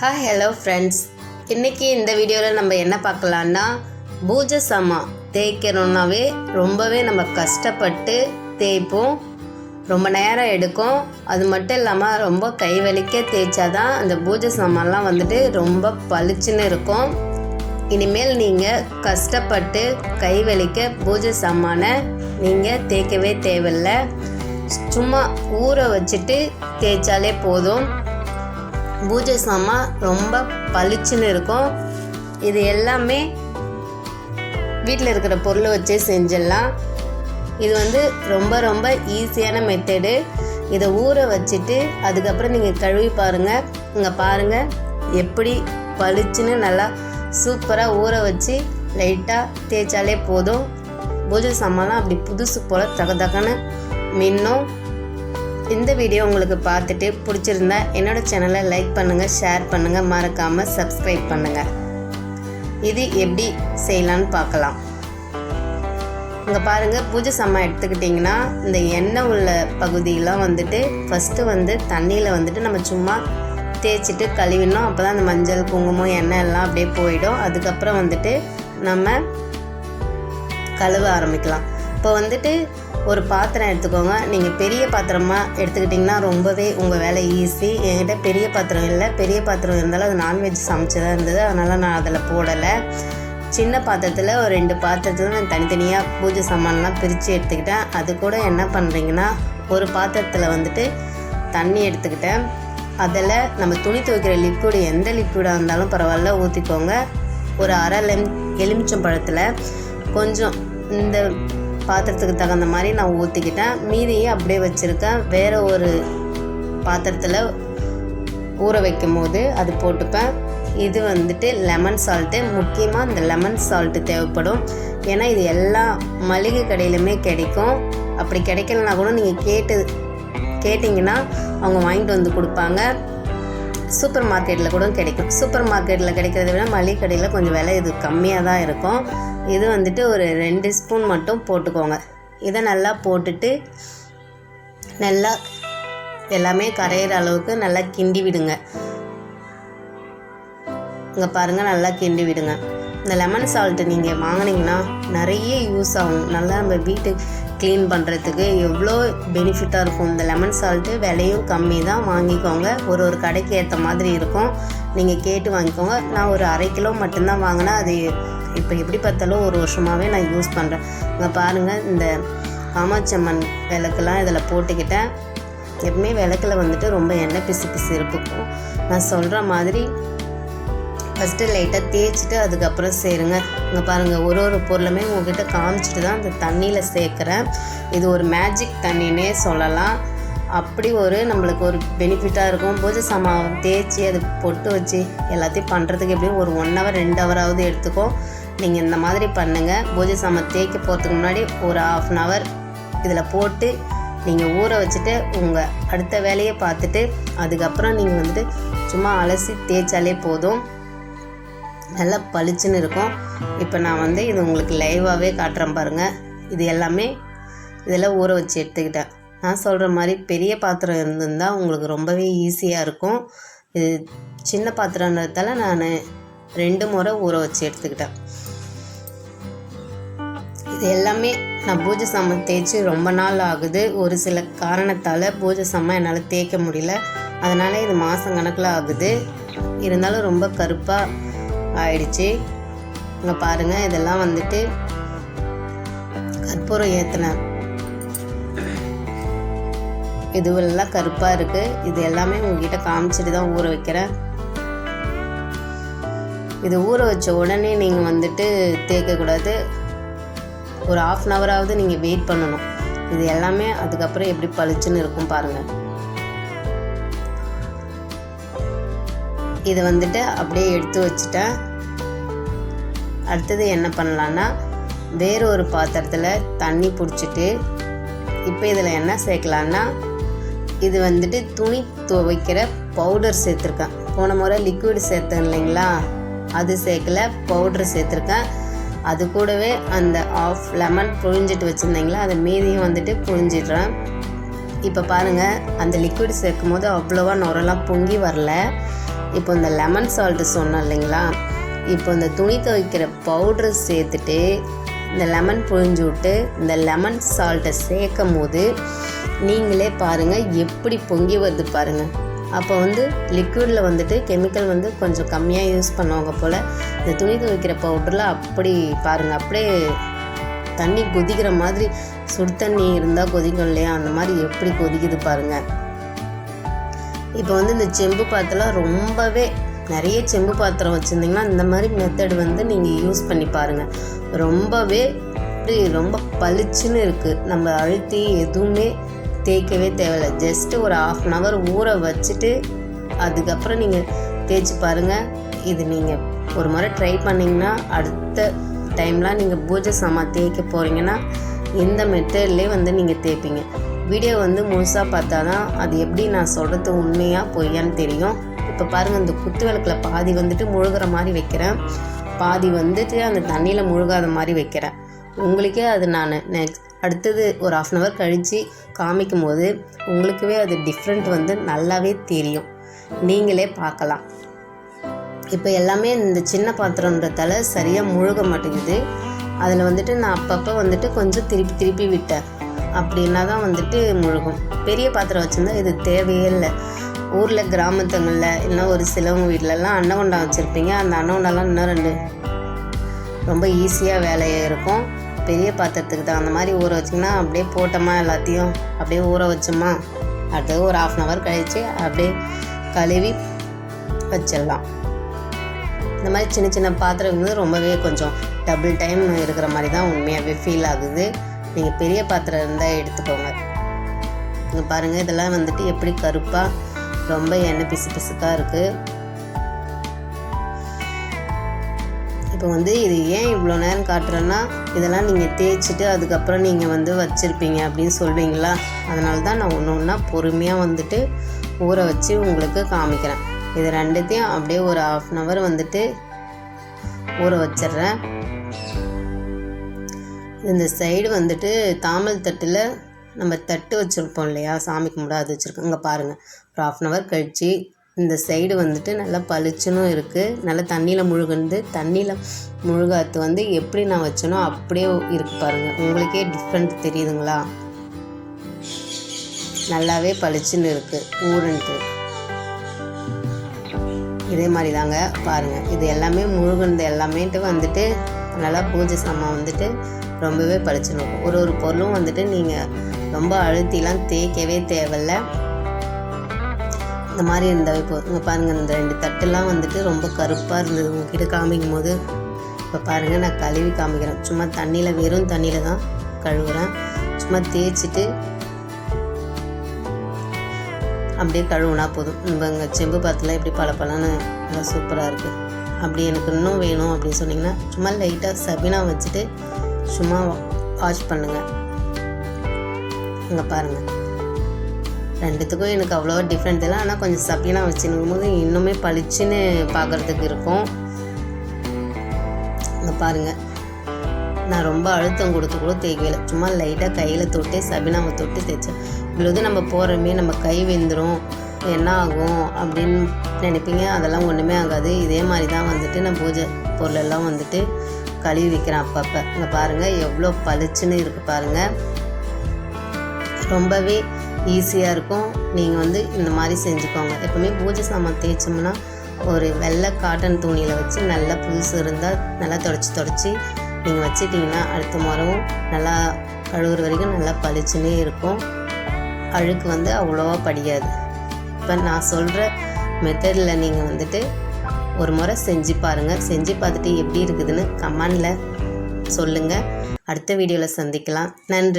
Hi hello friends இன்றைக்கி இந்த வீடியோவில் நம்ம என்ன பார்க்கலான்னா பூஜை சாமா தேய்க்கணுன்னாவே ரொம்பவே நம்ம கஷ்டப்பட்டு தேய்ப்போம். ரொம்ப நேரம் எடுக்கும். அது மட்டும் இல்லாமல் ரொம்ப கை வலிக்க தேய்ச்சாதான் அந்த பூஜை சாமான்லாம் வந்துட்டு ரொம்ப பளிச்சுன்னு இருக்கும். இனிமேல் நீங்கள் கஷ்டப்பட்டு கை வலிக்க பூஜை சாமானை நீங்கள் தேய்க்கவே தேவையில்லை. சும்மா ஊற வச்சுட்டு தேய்ச்சாலே போதும். பூஜை சாமான் ரொம்ப பளிச்சுன்னு இருக்கும். இது எல்லாமே வீட்டில் இருக்கிற பொருளை வச்சே செஞ்சிடலாம். இது வந்து ரொம்ப ரொம்ப ஈஸியான மெத்தடு இதை ஊற வச்சுட்டு அதுக்கப்புறம் நீங்கள் கழுவி பாருங்கள் இங்கே பாருங்கள் எப்படி பளிச்சுன்னு நல்லா சூப்பராக ஊற வச்சு லைட்டாக தேய்ச்சாலே போதும். பூஜை சாமான்லாம் அப்படி புதுசு போல் தக தகன்னு மின்னும். இந்த வீடியோ உங்களுக்கு பார்த்துட்டு பிடிச்சிருந்தா என்னோட சேனலை லைக் பண்ணுங்கள் ஷேர் பண்ணுங்கள் மறக்காமல் சப்ஸ்கிரைப் பண்ணுங்கள் இது எப்படி செய்யலான்னு பார்க்கலாம். இங்கே பாருங்கள் பூஜை சாமான் எடுத்துக்கிட்டிங்கன்னா இந்த எண்ணெய் உள்ள பகுதியெலாம் வந்துட்டு ஃபஸ்ட்டு வந்து தண்ணியில் வந்துட்டு நம்ம சும்மா தேய்ச்சிட்டு கழுவினோம். அப்போ தான் அந்த மஞ்சள் குங்குமம் எண்ணெய் எல்லாம் அப்படியே போயிடும். அதுக்கப்புறம் வந்துட்டு நம்ம கழுவ ஆரம்பிக்கலாம். இப்போ வந்துட்டு ஒரு பாத்திரம் எடுத்துக்கோங்க. நீங்கள் பெரிய பாத்திரமாக எடுத்துக்கிட்டிங்கன்னா ரொம்பவே உங்கள் வேலை ஈஸி என்கிட்ட பெரிய பாத்திரம் இல்லை. பெரிய பாத்திரம் இருந்தாலும் அது நான்வெஜ் தான் இருந்தது. அதனால் நான் அதில் போடலை. சின்ன பாத்திரத்தில் ஒரு ரெண்டு பாத்திரத்தில் நான் தனித்தனியாக பூஜை சாமான்லாம் பிரித்து எடுத்துக்கிட்டேன். அது கூட என்ன பண்ணுறீங்கன்னா ஒரு பாத்திரத்தில் வந்துட்டு தண்ணி எடுத்துக்கிட்டேன். அதில் நம்ம துணி துவைக்கிற லிக்விடு எந்த லிக்விடாக இருந்தாலும் பரவாயில்ல ஊற்றிக்கோங்க ஒரு அரை லெம் எலுமிச்சம் பழத்தில் கொஞ்சம் இந்த பாத்திரத்துக்கு தகுந்த மாதிரி நான் ஊற்றிக்கிட்டேன் மீதியை அப்படியே வச்சுருக்கேன். வேறு ஒரு பாத்திரத்தில் ஊற வைக்கும் போது அது போட்டுப்பேன். இது வந்துட்டு லெமன் சால்ட்டு முக்கியமாக இந்த லெமன் சால்ட்டு தேவைப்படும். ஏன்னா இது எல்லா மளிகை கடையிலுமே கிடைக்கும். அப்படி கிடைக்கலனா கூட நீங்கள் கேட்டு கேட்டிங்கன்னா அவங்க வாங்கிட்டு வந்து கொடுப்பாங்க. சூப்பர் மார்க்கெட்டில் கூட கிடைக்கும். சூப்பர் மார்க்கெட்டில் கிடைக்கிறத விட மளிகை கடையில் கொஞ்சம் விலை இது கம்மியாக தான் இருக்கும். இது வந்துட்டு ஒரு ரெண்டு ஸ்பூன் மட்டும் போட்டுக்கோங்க. இதை நல்லா போட்டுட்டு நல்லா எல்லாமே கரையிற அளவுக்கு நல்லா கிண்டி விடுங்க. இங்கே பாருங்கள் நல்லா கிண்டி விடுங்க. இந்த லெமன் சால்ட்டு நீங்கள் வாங்கினீங்கன்னா நிறைய யூஸ் ஆகும். நல்லா நம்ம வீட்டு க்ளீன் பண்ணுறதுக்கு எவ்வளோ பெனிஃபிட்டாக இருக்கும். இந்த லெமன் சால்ட்டு விலையும் கம்மி தான் வாங்கிக்கோங்க. ஒரு ஒரு கடைக்கு ஏற்ற மாதிரி இருக்கும். நீங்கள் கேட்டு வாங்கிக்கோங்க. நான் ஒரு அரை கிலோ மட்டும்தான் வாங்கினேன் அது இப்போ எப்படி பார்த்தாலும் ஒரு வருஷமாகவே நான் யூஸ் பண்ணுறேன். இங்கே பாருங்கள் இந்த காமாச்சம்மன் விளக்கெல்லாம் இதில் போட்டுக்கிட்டேன். எப்பவுமே விளக்கில் வந்துட்டு ரொம்ப எண்ணெய் பிசு பிசு இருக்கும். நான் சொல்கிற மாதிரி ஃபஸ்ட்டு லைட்டாக தேய்ச்சிட்டு அதுக்கப்புறம் சேருங்க. இங்கே பாருங்கள் ஒரு ஒரு பொருளுமே உங்ககிட்ட காமிச்சிட்டு தான் அந்த தண்ணியில் சேர்க்குறேன். இது ஒரு மேஜிக் தண்ணின்னே சொல்லலாம். அப்படி ஒரு நம்மளுக்கு ஒரு பெனிஃபிட்டாக இருக்கும். பூஜை சாமான் தேய்ச்சி அது பொட்டு வச்சு எல்லாத்தையும் பண்ணுறதுக்கு எப்படியும் ஒரு ஒன் ஹவர் ரெண்டு ஹவராவது எடுத்துக்கும் நீங்கள் இந்த மாதிரி பண்ணுங்கள் பூஜை சாமான் தேய்க்க போகிறதுக்கு முன்னாடி ஒரு ஆஃப் அன் ஹவர் இதில் போட்டு நீங்கள் ஊற வச்சுட்டு உங்கள் அடுத்த வேலையை பார்த்துட்டு அதுக்கப்புறம் நீங்கள் வந்துட்டு சும்மா அலசி தேய்ச்சாலே போதும். நல்லா பளிச்சுன்னு இருக்கும். இப்போ நான் வந்து இது உங்களுக்கு லைவாகவே காட்டுறேன் பாருங்கள் இது எல்லாமே இதெல்லாம் ஊற வச்சு எடுத்துக்கிட்டேன். நான் சொல்கிற மாதிரி பெரிய பாத்திரம் இருந்திருந்தால் உங்களுக்கு ரொம்பவே ஈஸியாக இருக்கும். இது சின்ன பாத்திரன்றதால நான் ரெண்டு முறை ஊற வச்சு எடுத்துக்கிட்டேன். இது எல்லாமே நான் பூஜை சாமான் தேய்ச்சி ரொம்ப நாள் ஆகுது. ஒரு சில காரணத்தால் பூஜை சாமான் என்னால் தேய்க்க முடியல. அதனால் இது மாதம் கணக்கில் ஆகுது. இருந்தாலும் ரொம்ப கருப்பாக ஆயிடுச்சு. இங்கே பாருங்கள் இதெல்லாம் வந்துட்டு கற்பூரம் ஏற்றினேன் இதுவெல்லாம் கருப்பாக இருக்குது இது எல்லாமே உங்ககிட்ட காமிச்சிட்டு தான் ஊற வைக்கிறேன். இது ஊற வச்ச உடனே நீங்கள் வந்துட்டு தேய்க்கக்கூடாது ஒரு ஆஃப் அன் ஹவராவது நீங்கள் வெயிட் பண்ணணும். இது எல்லாமே அதுக்கப்புறம் எப்படி பளிச்சுன்னு இருக்கும் பாருங்கள் இதை வந்துட்டு அப்படியே எடுத்து வச்சுட்டேன். அடுத்தது என்ன பண்ணலான்னா வேறு ஒரு பாத்திரத்தில் தண்ணி பிடிச்சிட்டு இப்போ இதில் என்ன சேர்க்கலான்னா இது வந்துட்டு துணி துவைக்கிற பவுடர் சேர்த்துருக்கேன். போன முறை லிக்விட் சேர்த்தேன் இல்லைங்களா? அது சேர்க்கல பவுடர் சேர்த்துருக்கேன். அது கூடவே அந்த ஆஃப் லெமன் புழிஞ்சிட்டு வச்சுருந்தீங்களா? அதை மீதியும் வந்துட்டு புழிஞ்சிடுறேன். இப்போ பாருங்கள் அந்த லிக்விட் சேர்க்கும் போது அவ்வளோவா நுரெல்லாம் பொங்கி வரல. இப்போ இந்த லெமன் சால்ட்டு சொன்னோம் இல்லைங்களா? இப்போ இந்த துணி துவைக்கிற பவுட்ரு சேர்த்துட்டு இந்த லெமன் புழிஞ்சு விட்டு இந்த லெமன் சால்ட்டை சேர்க்கும் போது நீங்களே பாருங்கள் எப்படி பொங்கி வருது பாருங்கள் அப்போ வந்து லிக்விடில் வந்துட்டு கெமிக்கல் வந்து கொஞ்சம் கம்மியாக யூஸ் பண்ணுவாங்க போல். இந்த துணி துவைக்கிற பவுடரில் அப்படி பாருங்கள் அப்படியே தண்ணி கொதிக்கிற மாதிரி சுடு தண்ணி இருந்தால் கொதிக்கும் இல்லையா? அந்த மாதிரி எப்படி கொதிக்குது பாருங்கள் இப்போ வந்து இந்த செம்பு பாத்திரம் ரொம்பவே நிறைய செம்பு பாத்திரம் வச்சுருந்தீங்கன்னா இந்த மாதிரி மெத்தட் வந்து நீங்கள் யூஸ் பண்ணி பாருங்கள் ரொம்பவே இப்படி ரொம்ப பளிச்சுன்னு இருக்குது நம்ம அழுத்தி எதுவுமே தேய்க்கவே தேவையில்லை. ஜஸ்ட்டு ஒரு ஆஃப் அன் ஹவர் ஊற வச்சுட்டு அதுக்கப்புறம் நீங்கள் தேய்ச்சி பாருங்கள் இது நீங்கள் ஒரு முறை ட்ரை பண்ணிங்கன்னா அடுத்த டைம்லாம் நீங்கள் பூஜை சாமான் தேய்க்க போகிறீங்கன்னா இந்த மெத்தட்லேயே வந்து நீங்கள் தேய்ப்பீங்க. வீடியோ வந்து முழுசாக பார்த்தா தான் அது எப்படி நான் சொல்கிறது உண்மையாக பொய்யான்னு தெரியும். இப்போ பாருங்கள் இந்த குத்து விளக்கில் பாதி வந்துட்டு முழுகிற மாதிரி வைக்கிறேன். பாதி வந்துட்டு அந்த தண்ணியில் முழுகாத மாதிரி வைக்கிறேன். உங்களுக்கே அது நான் நெக்ஸ்ட் அடுத்தது ஒரு ஆஃப் அன் ஹவர் கழித்து காமிக்கும் போது உங்களுக்குவே அது டிஃப்ரெண்ட் வந்து நல்லாவே தெரியும். நீங்களே பார்க்கலாம். இப்போ எல்லாமே இந்த சின்ன பாத்திரன்றதால சரியாக முழுக மாட்டேங்குது. அதில் வந்துட்டு நான் அப்பப்போ வந்துட்டு கொஞ்சம் திருப்பி திருப்பி விட்டேன். அப்படின்னா தான் வந்துட்டு முழுகும். பெரிய பாத்திரம் வச்சுருந்தா இது தேவையே இல்லை. ஊரில் கிராமத்துங்களில் இன்னும் ஒரு சிலவங்க வீட்டிலலாம் அன்னகுண்டா வச்சுருப்பீங்க. அந்த அன்னகுண்டாலாம் இன்னும் ரெண்டு ரொம்ப ஈஸியாக வேலையாக இருக்கும். பெரிய பாத்திரத்துக்கு தகுந்த மாதிரி ஊற வச்சிங்கன்னா அப்படியே போட்டோமா எல்லாத்தையும்? அப்படியே ஊற வச்சோமா? அடுத்தது ஒரு ஆஃப் அன் ஹவர் கழித்து அப்படியே கழுவி வச்சிடலாம். இந்த மாதிரி சின்ன சின்ன பாத்திரம் ரொம்பவே கொஞ்சம் டபுள் டைம் இருக்கிற மாதிரி தான் உண்மையாகவே ஃபீல் ஆகுது. நீங்கள் பெரிய பாத்திரம் இருந்தால் எடுத்துக்கோங்க. இங்கே பாருங்கள் இதெல்லாம் வந்துட்டு எப்படி கருப்பாக ரொம்ப எண்ணெய் பிசு பிசுக்காக இருக்குது இப்போ வந்து இது ஏன் இவ்வளோ நேரம் காட்டுறேன்னா இதெல்லாம் நீங்கள் தேய்ச்சிட்டு அதுக்கப்புறம் நீங்கள் வந்து வச்சுருப்பீங்க அப்படின்னு சொல்வீங்களா அதனால தான் நான் ஒன்று ஒன்றா பொறுமையாக வந்துட்டு ஊற வச்சு உங்களுக்கு காமிக்கிறேன். இது ரெண்டுத்தையும் அப்படியே ஒரு ஆஃப் அன் ஹவர் வந்துட்டு ஊற வச்சிடுறேன். இந்த சைடு வந்துட்டு தாமல் தட்டில் நம்ம தட்டு வச்சுருப்போம் இல்லையா? சாமி கும்பிட அது வச்சுருக்கோம். இங்கே பாருங்கள் ஒரு ஆஃப் அன் ஹவர் கழித்து இந்த சைடு வந்துட்டு நல்லா பளிச்சுன்னு இருக்குது நல்லா தண்ணியில் முழுகுந்து தண்ணியில் முழுகாத்து வந்து எப்படி நான் வச்சனோ அப்படியே இருக்கு பாருங்கள் உங்களுக்கே டிஃப்ரெண்ட் தெரியுதுங்களா? நல்லாவே பளிச்சுன்னு இருக்குது ஊருன்ட்டு. இதே மாதிரி தாங்க பாருங்கள் இது எல்லாமே முழுகுனது எல்லாமேட்டு வந்துட்டு நல்லா பூஜை சாமான் வந்துட்டு ரொம்பவே பளிச்சுன்னு இருக்கும். ஒரு ஒரு பொருளும் வந்துட்டு நீங்கள் ரொம்ப அழுத்திலாம் தேய்க்கவே தேவையில்லை. இந்த மாதிரி இருந்த இப்போ இங்கே பாருங்கள் இந்த ரெண்டு தட்டுலாம் வந்துட்டு ரொம்ப கருப்பாக இருந்தது. உங்ககிட்ட காமிக்கும் போது இப்போ பாருங்கள் நான் கழுவி காமிக்கிறேன். சும்மா தண்ணியில் வெறும் தண்ணியில் தான் கழுவுறேன். சும்மா தேய்ச்சிட்டு அப்படியே கழுவுனா போதும். நம்ம இங்கே செம்பு பாத்திரம் எப்படி பல பலன்னு நல்லா சூப்பராக இருக்குது அப்படி எனக்கு இன்னும் வேணும் அப்படின்னு சொன்னிங்கன்னா சும்மா லைட்டாக சபினா வச்சுட்டு சும்மா வாஷ் பண்ணுங்கள் இங்கே பாருங்கள் ரெண்டுத்துக்கும் எனக்கு அவ்வளோ டிஃப்ரெண்ட் இல்லை. ஆனால் கொஞ்சம் சப்பியனாக வச்சுருக்கும் போது இன்னுமே பளிச்சுன்னு பார்க்குறதுக்கு இருக்கும். இங்கே பாருங்கள் நான் ரொம்ப அழுத்தம் கொடுத்து கூட தேய்க்கல. சும்மா லைட்டாக கையில் தொட்டு சபினாவை தொட்டு தேய்ச்சேன் இவ்வளோது நம்ம போகிறோமே நம்ம கை வெந்துடும் என்ன ஆகும் அப்படின்னு நினைப்பீங்க. அதெல்லாம் ஒன்றுமே ஆகாது. இதே மாதிரி தான் வந்துட்டு நான் பூஜை பொருளெல்லாம் வந்துட்டு கழுவி வைக்கிறேன் அப்பப்போ. இங்கே பாருங்கள் எவ்வளோ பளிச்சுன்னு இருக்குது பாருங்கள் ரொம்பவே ஈஸியாக இருக்கும். நீங்கள் வந்து இந்த மாதிரி செஞ்சுக்கோங்க. எப்போவுமே பூஜை சாமான் தேய்ச்சோம்னா ஒரு வெள்ளை காட்டன் துணியில் வச்சு நல்லா புதுசு இருந்தால் நல்லா தொடச்சி தொடச்சி நீங்கள் வச்சுட்டிங்கன்னா அடுத்த முறவும் நல்லா கழுவுற வரைக்கும் நல்லா பளிச்சுன்னே இருக்கும். அழுக்கு வந்து அவ்வளோவா படியாது. இப்போ நான் சொல்கிற மெத்தடில் நீங்கள் வந்துட்டு ஒரு முறை செஞ்சு பாருங்கள் செஞ்சு பார்த்துட்டு எப்படி இருக்குதுன்னு கமெண்டில் சொல்லுங்கள் அடுத்த வீடியோவில் சந்திக்கலாம். நன்றி.